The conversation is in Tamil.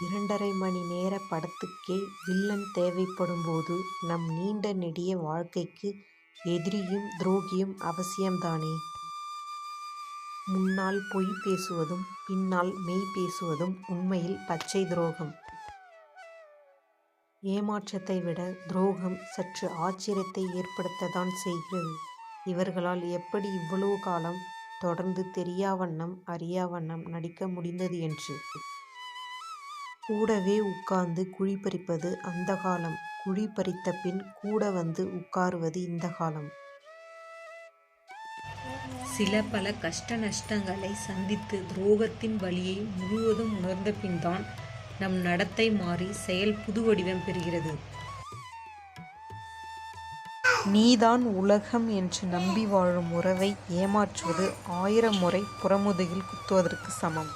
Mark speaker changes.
Speaker 1: இரண்டரை மணி நேர படத்துக்கே வில்லன் தேவைப்படும்போது நம் நீண்ட நெடிய வாழ்க்கைக்கு எதிரியும் துரோகியும் அவசியம்தானே. முன்னால் பொய் பேசுவதும் பின்னால் மெய் பேசுவதும் உண்மையில் பச்சை துரோகம். ஏமாற்றத்தை விட துரோகம் சற்று ஆச்சரியத்தை ஏற்படுத்தத்தான் செய்கிறது. இவர்களால் எப்படி இவ்வளவு காலம் தொடர்ந்து தெரியாவண்ணம் அறியாவண்ணம் நடிக்க முடிந்தது என்று. கூடவே உட்கார்ந்து குழி பறிப்பது அந்த காலம் குழி பறித்த பின் கூட வந்து உட்காருவது இந்த காலம். சில பல கஷ்ட நஷ்டங்களை சந்தித்து துரோகத்தின் வலியை முழுவதும் உணர்ந்த பின்தான் நம் நடத்தை மாறி செயல் புதுவடிவம் பெறுகிறது. நீதான் உலகம் என்று நம்பி வாழும் உறவை ஏமாற்றுவது ஆயிரம் முறை புறமுதுகில் குத்துவதற்கு சமம்.